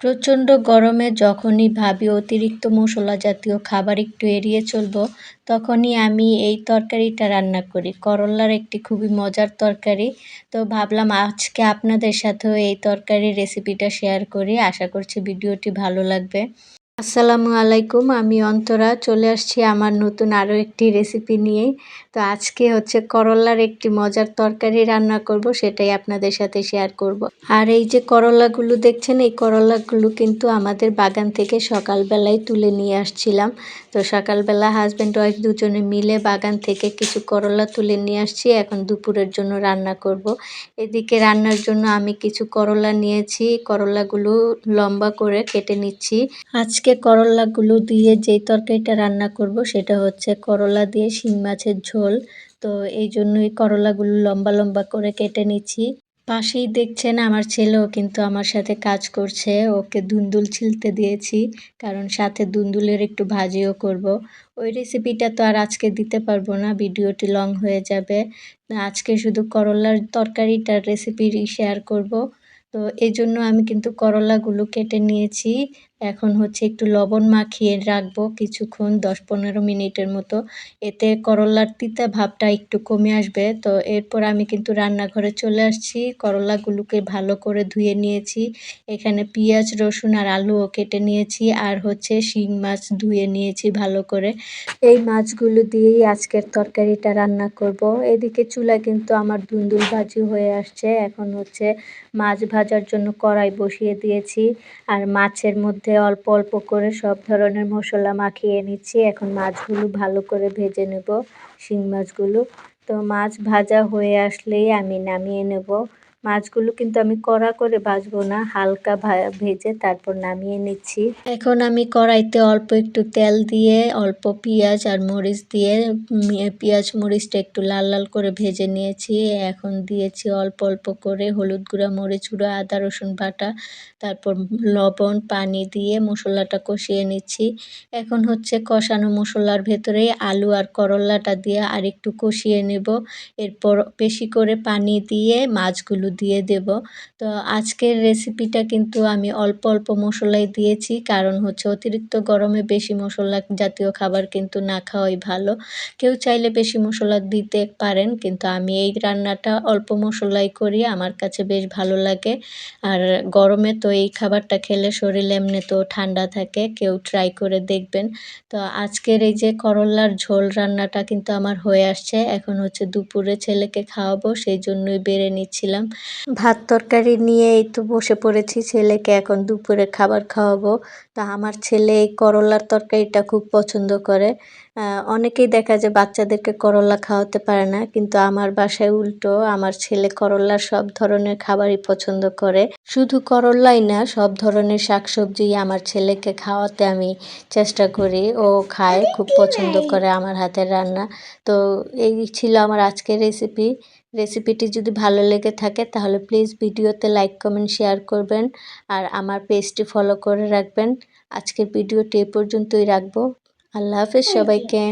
প্রচণ্ড গরমে যখনই ভাবি অতিরিক্ত মশলা জাতীয় খাবার একটু এড়িয়ে চলবো, তখনই আমি এই তরকারিটা রান্না করি। করল্লার একটি খুবই মজার তরকারি। তো ভাবলাম আজকে আপনাদের সাথেও এই তরকারির রেসিপিটা শেয়ার করি। আশা করছি ভিডিওটি ভালো লাগবে। আসসালামু আলাইকুম, আমি অন্তরা। চলে আসছি আমার নতুন আরও একটি রেসিপি নিয়ে। তো আজকে হচ্ছে করল্লার একটি মজার তরকারি রান্না করব, সেটাই আপনাদের সাথে শেয়ার করব। আর এই যে করলাগুলো দেখছেন, এই করলাগুলো কিন্তু আমাদের বাগান থেকে সকালবেলায় তুলে নিয়ে আসছিলাম। তো সকালবেলা হাজব্যান্ড ওয়াইফ দুজনে মিলে বাগান থেকে কিছু করলা তুলে নিয়ে আসছি। এখন দুপুরের জন্য রান্না করব। এদিকে রান্নার জন্য আমি কিছু করলা নিয়েছি। করলাগুলো লম্বা করে কেটে নিচ্ছি। আজকে করলাগুলো দিয়ে যেই তরকারিটা রান্না করব সেটা হচ্ছে করলা দিয়ে শিং মাছের ঝোল। তো এই জন্যই করলাগুলো লম্বা লম্বা করে কেটে নিচ্ছি। পাশেই দেখছেন আমার ছেলেও কিন্তু আমার সাথে কাজ করছে। ওকে দুন্দুল ছিলতে দিয়েছি, কারণ সাথে দুন্দুলের একটু ভাজিও করব। ওই রেসিপিটা তো আর আজকে দিতে পারব না, ভিডিওটি লং হয়ে যাবে। আজকে শুধু করলার তরকারিটার রেসিপি শেয়ার করব। তো এই জন্য আমি কিন্তু করলাগুলো কেটে নিয়েছি। এখন হচ্ছে একটু লবণ মাখিয়ে রাখব কিছুক্ষণ দশ পনেরো মিনিটের মতো। এতে করলার তিতা ভাবটা একটু কমে আসবে। তো এরপর আমি কিন্তু রান্নাঘরে চলে আসছি। করলাগুলোকে ভালো করে ধুয়ে নিয়েছি। এখানে পেঁয়াজ, রসুন আর আলুও কেটে নিয়েছি আর হচ্ছে শিং মাছ ধুয়ে নিয়েছি ভালো করে। এই মাছগুলো দিয়েই আজকের তরকারিটা রান্না করব। এদিকে চুলা কিন্তু আমার দুন্দুল ভাজি হয়ে আসছে। এখন হচ্ছে মাছ ভাজার জন্য কড়াই বসিয়ে দিয়েছি। আর মাছের মধ্যে অল্প অল্প করে সব ধরনের মশলা মাখিয়ে নিচ্ছি। এখন মাছগুলো ভালো করে ভেজে নেব, শিং মাছগুলো। তো মাছ ভাজা হয়ে আসলেই আমি নামিয়ে নেব। মাছগুলো কিন্তু আমি কড়া করে ভাজবো না, হালকা ভেজে তারপর নামিয়ে নিচ্ছি। এখন আমি কড়াইতে অল্প একটু তেল দিয়ে, অল্প পেঁয়াজ আর মরিচ দিয়ে পেঁয়াজ মরিচটা একটু লাল লাল করে ভেজে নিয়েছি। এখন দিয়েছি অল্প অল্প করে হলুদ গুঁড়া, মরিচ গুঁড়া, আদা, রসুন বাটা, তারপর লবণ, পানি দিয়ে মশলাটা কষিয়ে নিচ্ছি। এখন হচ্ছে কষানো মশলার ভেতরে আলু আর করলাটা দিয়ে আর একটু কষিয়ে নেব। এরপর বেশি করে পানি দিয়ে মাছগুলো দিয়ে দেব। তো আজকের রেসিপিটা কিন্তু আমি অল্প অল্প মশলাই দিয়েছি। কারণ হচ্ছে অতিরিক্ত গরমে বেশি মশলা জাতীয় খাবার কিন্তু না খাওয়াই ভালো। কেউ চাইলে বেশি মশলা দিতে পারেন, কিন্তু আমি এই রান্নাটা অল্প মশলাই করি, আমার কাছে বেশ ভালো লাগে। আর গরমে তো এই খাবারটা খেলে শরীর এমনি তো ঠান্ডা থাকে, কেউ ট্রাই করে দেখবেন। তো আজকের এই যে করল্লার ঝোল রান্নাটা কিন্তু আমার হয়ে আসছে। এখন হচ্ছে দুপুরে ছেলেকে খাওয়াবো, সেই জন্যই বেড়ে নিচ্ছিলাম। ভাত তরকারি নিয়ে এই তো বসে পড়েছি, ছেলেকে এখন দুপুরে খাবার খাওয়াবো। তা আমার ছেলে এই করলার তরকারিটা খুব পছন্দ করে। অনেকেই দেখা যায় বাচ্চাদেরকে করলা খাওয়াতে পারে না, কিন্তু আমার বাসায় উল্টো, আমার ছেলে করলার সব ধরনের খাবারই পছন্দ করে। শুধু করলাই না, সব ধরনের শাকসবজি আমার ছেলেকে খাওয়াতে আমি চেষ্টা করি। ও খায়, খুব পছন্দ করে আমার হাতের রান্না। তো এই ছিল আমার আজকের রেসিপি রেসিপিটি যদি ভালো লেগে থাকে তাহলে প্লিজ ভিডিওতে লাইক কমেন্ট শেয়ার করবেন আর আমার পেজটি ফলো করে রাখবেন। আজকের ভিডিওটি এ পর্যন্তই রাখব। আল্লাহ হাফেজ সবাইকে।